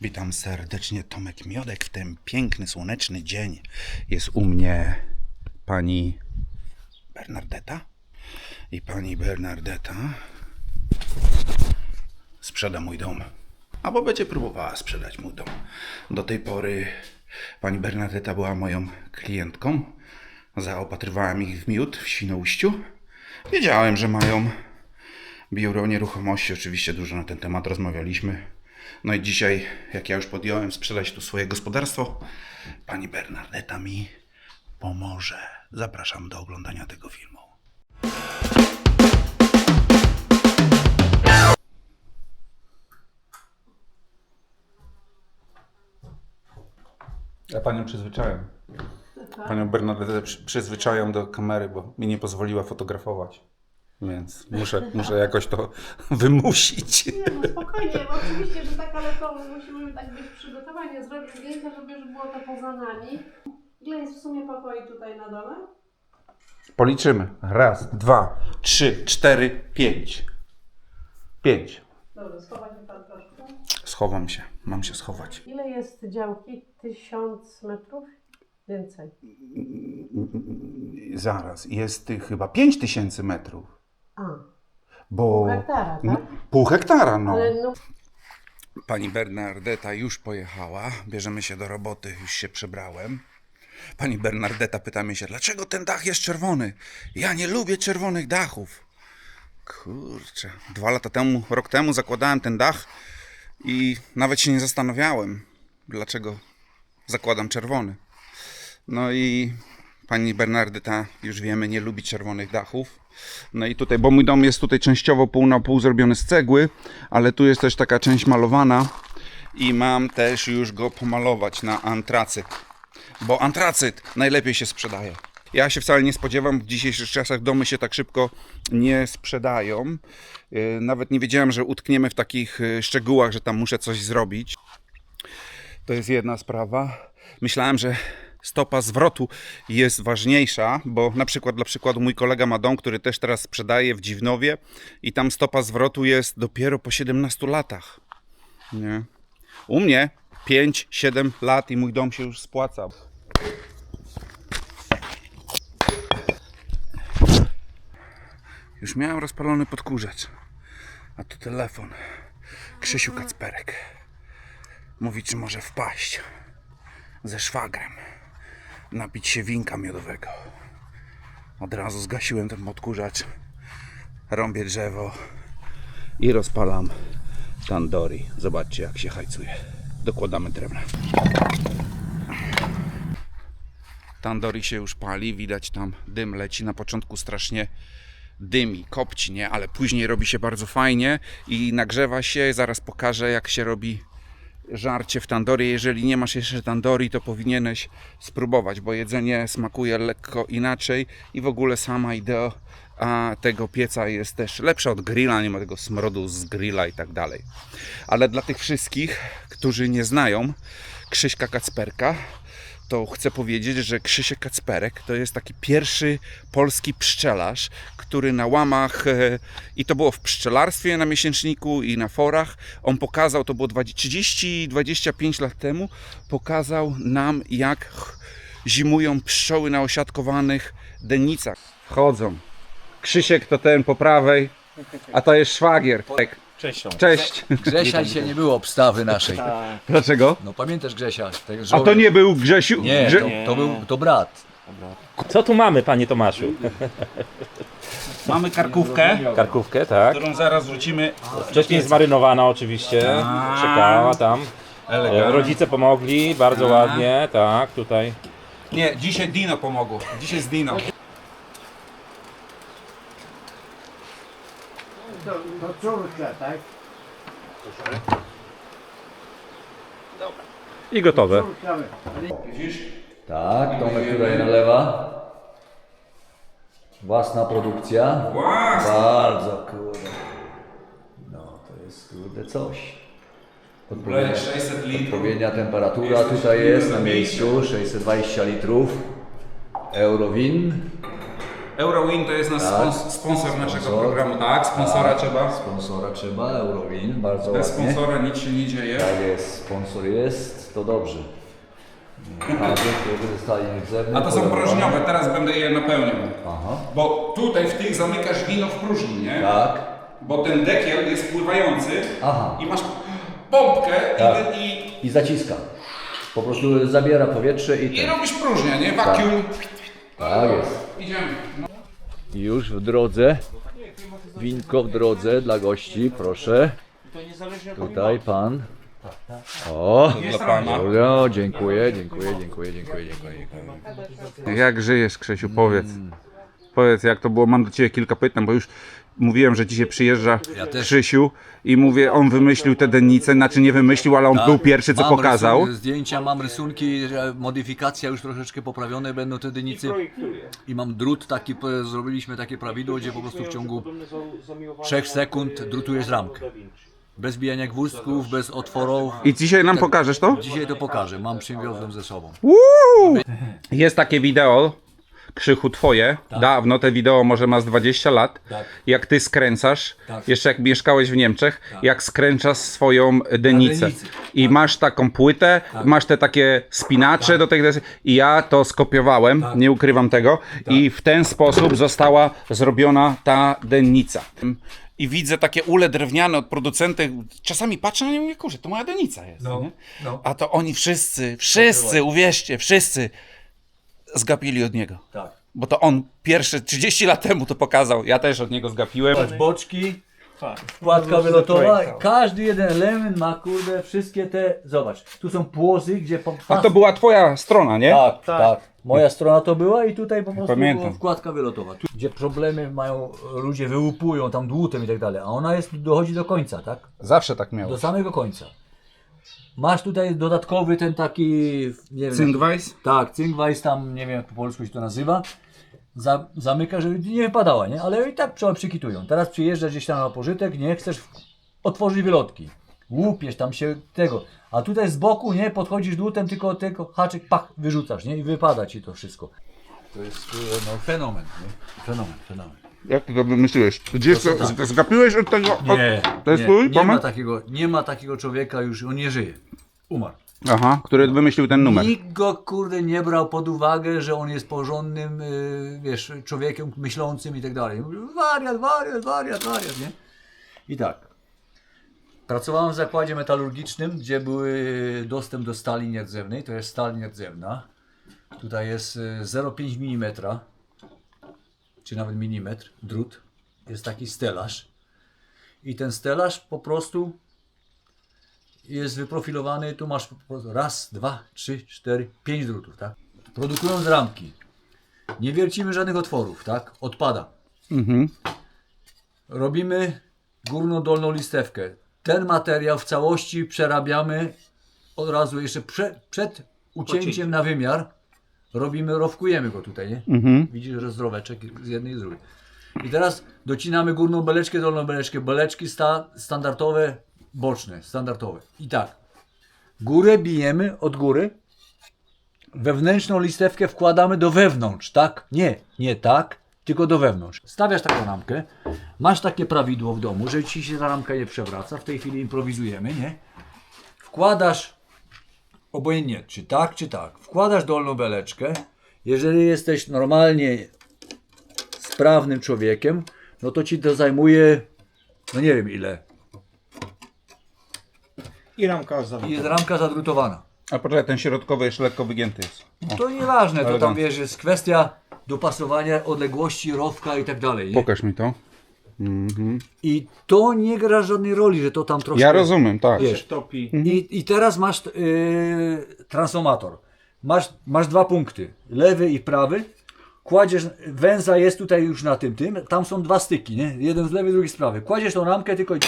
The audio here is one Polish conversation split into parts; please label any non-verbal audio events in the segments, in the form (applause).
Witam serdecznie, Tomek Miodek w ten piękny, słoneczny dzień. Jest u mnie pani Bernardeta i pani Bernardeta sprzeda mój dom. Albo będzie próbowała sprzedać mój dom. Do tej pory pani Bernadetta była moją klientką. Zaopatrywałem ich w miód w Świnoujściu. Wiedziałem, że mają biuro nieruchomości. Oczywiście dużo na ten temat rozmawialiśmy. No i dzisiaj, jak ja już podjąłem sprzedać tu swoje gospodarstwo, pani Bernardeta mi pomoże. Zapraszam do oglądania tego filmu. Ja panią przyzwyczaiłem. Panią Bernadetę przy- przyzwyczajam do kamery, bo mi nie pozwoliła fotografować. Więc muszę, muszę jakoś to (laughs) wymusić. Nie, no spokojnie, oczywiście, że tak, ale to musimy tak być przygotowani, zrobić zdjęcia, żeby już było to poza nami. Ile jest w sumie pokoi tutaj na dole? Policzymy. Raz, dwa, trzy, cztery, pięć. Pięć. Dobrze, schować mi pan troszkę. Schowam się. Mam się schować. Ile jest działki? Tysiąc metrów? Więcej. Zaraz. Jest chyba pięć tysięcy metrów. A, Bo... hektara, No, tak? pół hektara, no. Ale no, Pani Bernardeta już pojechała. Bierzemy się do roboty. Już się przebrałem. Pani Bernardeta pyta mnie się, dlaczego ten dach jest czerwony? Ja nie lubię czerwonych dachów. Kurczę. Dwa lata temu, rok temu zakładałem ten dach i nawet się nie zastanawiałem, dlaczego zakładam czerwony. No i pani Bernardeta, już wiemy, nie lubi czerwonych dachów. No i tutaj, bo mój dom jest tutaj częściowo pół na pół zrobiony z cegły, ale tu jest też taka część malowana i mam też już go pomalować na antracyt, bo antracyt najlepiej się sprzedaje. Ja się wcale nie spodziewam, w dzisiejszych czasach domy się tak szybko nie sprzedają. Yy, Nawet nie wiedziałem, że utkniemy w takich yy, szczegółach, że tam muszę coś zrobić. To jest jedna sprawa. Myślałem, że stopa zwrotu jest ważniejsza, bo na przykład dla przykładu mój kolega ma dom, który też teraz sprzedaje w Dziwnowie i tam stopa zwrotu jest dopiero po 17 latach. Nie. U mnie 5-7 lat i mój dom się już spłaca. Już miałem rozpalony podkurzacz, a tu telefon. Krzysiu Kacperek. Mówi, czy może wpaść ze szwagrem, napić się winka miodowego. Od razu zgasiłem ten odkurzacz, rąbię drzewo i rozpalam tandori. Zobaczcie, jak się hajcuje. Dokładamy drewna. Tandori się już pali, widać tam dym leci. Na początku strasznie dymi, kopci, nie? Ale później robi się bardzo fajnie i nagrzewa się. Zaraz pokażę, jak się robi żarcie w tandorie. Jeżeli nie masz jeszcze tandori, to powinieneś spróbować, bo jedzenie smakuje lekko inaczej i w ogóle sama idea a tego pieca jest też lepsza od grilla, nie ma tego smrodu z grilla i tak dalej. Ale dla tych wszystkich, którzy nie znają Krzyśka Kacperka, to chcę powiedzieć, że Krzysiek Kacperek to jest taki pierwszy polski pszczelarz, który na łamach, e, i to było w pszczelarstwie na miesięczniku i na forach, on pokazał, to było 30-25 lat temu, pokazał nam jak zimują pszczoły na osiadkowanych dennicach. Chodzą. Krzysiek to ten po prawej, a to jest szwagier. Cześć. Cześć. Grzesia dzisiaj nie było obstawy naszej. Dlaczego? No pamiętasz Grzesia? Tak, A to nie był Grzesiu? Nie, Grze... to, to był to brat. Co tu mamy, panie Tomaszu? Mamy karkówkę, Karkówkę, tak. którą zaraz wrzucimy. Wcześniej zmarynowana oczywiście, czekała tam. E, Rodzice pomogli, bardzo ładnie, tak, tutaj. Nie, dzisiaj Dino pomogło. Dzisiaj z Dino. I gotowe. Tak, Tomek tutaj nalewa. Własna produkcja. Bardzo kurde. No to jest kurde coś. Odpowiednia, 600 litrów. odpowiednia temperatura tutaj jest na miejscu. 620 litrów. Eurowin. Eurowin to jest nasz Tak. spons- sponsor naszego Sponsor. programu. Tak, sponsora Tak. trzeba. Sponsora trzeba, Eurowin, bardzo Bez ładnie. sponsora nic się nie dzieje. Tak jest, sponsor jest, to dobrze. (laughs) A to są próżniowe, teraz będę je napełniał. Aha. Bo tutaj w tych zamykasz wino w próżni, nie? Tak. Bo ten dekiel jest pływający Aha. i masz pompkę Tak. i, i, I zaciska. Po prostu zabiera powietrze i i ten. robisz próżnię, nie? Vacuum. Tak jest. Idziemy. Już w drodze. Winko w drodze dla gości, proszę. Tutaj pan. O, Dla pana. dziękuję, dziękuję, dziękuję, dziękuję, dziękuję. dziękuję. Jak żyjesz, Krzysiu, powiedz. Powiedz, jak to było. Mam do Ciebie kilka pytań, bo już mówiłem, że dzisiaj przyjeżdża Ja też. Krzysiu i mówię, on wymyślił te dennice, znaczy nie wymyślił, ale on był pierwszy, co Tak. Mam pokazał. rysun- zdjęcia, mam rysunki, modyfikacja już troszeczkę poprawione będą te dynicy. I mam drut taki, zrobiliśmy takie prawidło, gdzie po prostu w ciągu 3 sekund drutujesz ramkę. Bez bijania gwóźdków, bez otworów. I dzisiaj nam pokażesz to? Dzisiaj to pokażę, mam przywiozłem ze sobą. Jest takie wideo, Krzychu twoje, dawno, te wideo może ma z 20 lat, Tak. jak ty skręcasz, Tak. jeszcze jak mieszkałeś w Niemczech, jak skręcasz swoją denicę. I masz taką płytę, masz te takie spinacze do tej desy i ja to skopiowałem, nie ukrywam tego i w ten sposób została zrobiona ta dennica. I widzę takie ule drewniane od producentów. Czasami patrzę na nie i mówię, kurczę, to moja denica jest. nie? A to oni wszyscy, wszyscy, uwierzcie, wszyscy zgapili od niego. Tak. Bo to on pierwszy 30 lat temu to pokazał. Ja też od niego zgapiłem. Boczki, wkładka wylotowa, każdy jeden element ma kurde wszystkie te, zobacz, tu są płozy, gdzie po A to była twoja strona, nie? Tak, tak. Moja strona to była i tutaj po prostu Pamiętam. była wkładka wylotowa. Tu, gdzie problemy mają, ludzie wyłupują tam dłutem i tak dalej, a ona jest, dochodzi do końca, tak? Zawsze tak Do miało. samego końca. Masz tutaj dodatkowy ten taki, nie wiem, tak, cynkweiss tam, nie wiem jak po polsku się to nazywa. Za, zamyka, żeby nie wypadała, nie? Ale i tak przykitują. Teraz przyjeżdżasz gdzieś tam na pożytek, nie? Chcesz w- otworzyć wylotki. Łupiesz tam się tego. A tutaj z boku, nie? Podchodzisz dłutem, tylko, tylko haczyk, pach, wyrzucasz, nie? I wypada ci to wszystko. To jest e, no, fenomen, nie? Fenomen, fenomen. Jak ty to wymyśliłeś? Gdzie z- zgapiłeś od tego? Od... Nie, To jest nie, twój nie ma pomysł? takiego, nie ma takiego człowieka już, on nie żyje. Umarł. Aha, który wymyślił ten numer. Nikt go kurde nie brał pod uwagę, że on jest porządnym, y, wiesz, człowiekiem myślącym i tak dalej. Mówił, Wariat, wariat, wariat, wariat, nie? I tak. Pracowałem w zakładzie metalurgicznym, gdzie były dostęp do stali nierdzewnej. To jest stal nierdzewna. Tutaj jest y, 0,5 mm, czy nawet milimetr, drut. Jest taki stelaż. I ten stelaż po prostu jest wyprofilowany, tu masz po prostu raz, dwa, trzy, cztery, pięć drutów, tak? Produkując ramki, nie wiercimy żadnych otworów, tak? Odpada. Mhm. Robimy górną, dolną listewkę. Ten materiał w całości przerabiamy od razu jeszcze prze, przed ucięciem na wymiar. Robimy, rowkujemy go tutaj, nie? Mhm. Widzisz, że zdroweczek z jednej i z drugiej. I teraz docinamy górną beleczkę, dolną beleczkę. Beleczki sta, standardowe, boczne, standardowe. I tak. Górę bijemy od góry. Wewnętrzną listewkę wkładamy do wewnątrz, tak? Nie, nie tak, tylko do wewnątrz. Stawiasz taką ramkę. Masz takie prawidło w domu, że ci się ta ramka nie przewraca. W tej chwili improwizujemy, nie? Wkładasz obojętnie, czy tak, czy tak. Wkładasz dolną beleczkę. Jeżeli jesteś normalnie sprawnym człowiekiem, no to ci to zajmuje, no nie wiem ile. I ramka I jest ramka zadrutowana. A poczekaj, ten środkowy jeszcze lekko wygięty jest. To nieważne, to tam elegancko. wiesz, jest kwestia dopasowania odległości, rowka i tak dalej. Nie? Pokaż mi to. I to nie gra żadnej roli, że to tam troszkę... Ja rozumiem, tak. Wiesz, topi. I, I teraz masz yy, transformator. Masz, masz dwa punkty, lewy i prawy. Kładziesz, węza jest tutaj już na tym, tym. Tam są dwa styki, nie? Jeden z lewej, drugi z prawej. Kładziesz tą ramkę tylko i,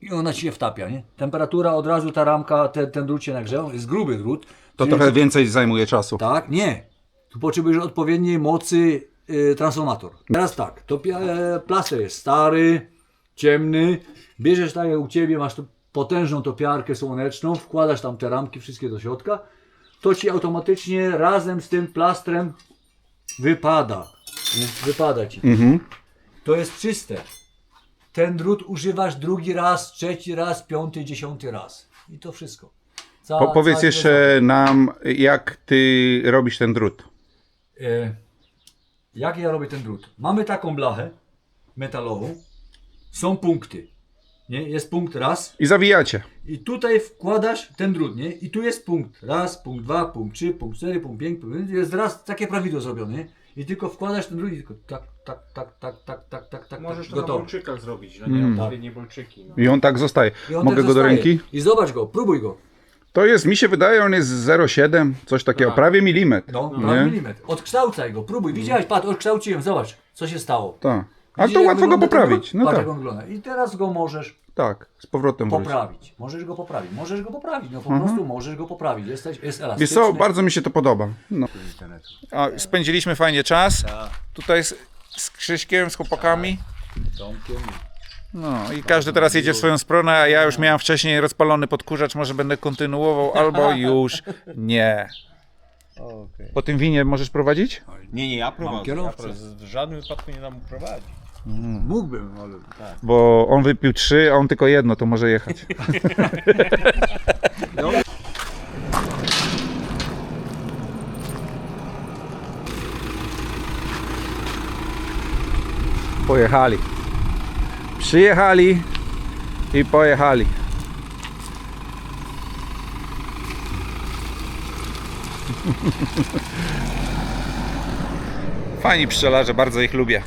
i ona ci się wtapia, nie? Temperatura od razu, ta ramka, ten, ten drut się nagrzewa. Jest gruby drut. To Czyli- trochę więcej zajmuje czasu. Tak? Nie. Tu potrzebujesz odpowiedniej mocy transformator. Teraz tak, to e, plaster jest stary, ciemny. Bierzesz tak jak u Ciebie, masz tu potężną topiarkę słoneczną, wkładasz tam te ramki wszystkie do środka, to Ci automatycznie razem z tym plastrem wypada. Nie? Wypada ci. Mhm. To jest czyste. Ten drut używasz drugi raz, trzeci raz, piąty, dziesiąty raz. I to wszystko. Ca- Po, powiedz cała jeszcze nam, jak ty robisz ten drut. E, jak ja robię ten drut? Mamy taką blachę metalową. Są punkty. Nie? Jest punkt raz. I zawijacie. I tutaj wkładasz ten drut, nie? I tu jest punkt raz, punkt dwa, punkt trzy, punkt cztery, punkt pięć, punkt pięć. Jest raz takie prawidło zrobione, nie? I tylko wkładasz ten drut i tylko tak, tak, tak, tak, tak, tak, tak, tak, Możesz tak, to na bolczykach zrobić, że Mm. nie odpowiednie bolczyki. No. I on tak zostaje. I on Mogę tak go do zostaje. ręki? I zobacz go, próbuj go. To jest, mi się wydaje, on jest 0,7, coś takiego, Tak. prawie milimetr. No, nie? prawie milimetr. Odkształcaj go, próbuj. Widziałeś, patrz, odkształciłem, zobacz, co się stało. Tak. A Widzisz, to jak łatwo go wygląda ten poprawić. No Patrz, tak, jak on wygląda. I teraz go możesz tak, z powrotem poprawić. Możesz go poprawić. Możesz go poprawić. No po prostu możesz go poprawić. Jesteś, jest Wiesz elastyczny. co, bardzo mi się to podoba. No. A, spędziliśmy fajnie czas. Tak. Tutaj z, z Krzyśkiem, z chłopakami. Tomkiem. No i każdy teraz jedzie w swoją stronę, a ja już miałem wcześniej rozpalony podkurzacz, może będę kontynuował, albo (laughs) już nie. Po tym winie możesz prowadzić? Nie, nie, ja prowadzę. Ja kierowcę. prowadzę. W żadnym wypadku nie dam mu prowadzić. Mógłbym, ale... Bo on wypił trzy, a on tylko jedno, to może jechać. (laughs) Pojechali. Przyjechali i pojechali. (laughs) Fajni pszczelarze, bardzo ich lubię.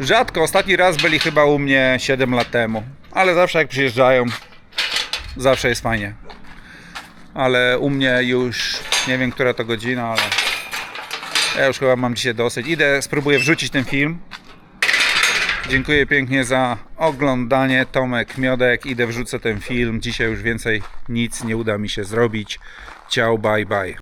Rzadko, ostatni raz byli chyba u mnie 7 lat temu, ale zawsze jak przyjeżdżają, zawsze jest fajnie. Ale u mnie już nie wiem, która to godzina, ale ja już chyba mam dzisiaj dosyć. Idę, spróbuję wrzucić ten film. Dziękuję pięknie za oglądanie. Tomek Miodek, idę wrzucę ten film. Dzisiaj już więcej nic nie uda mi się zrobić. Ciao, bye bye.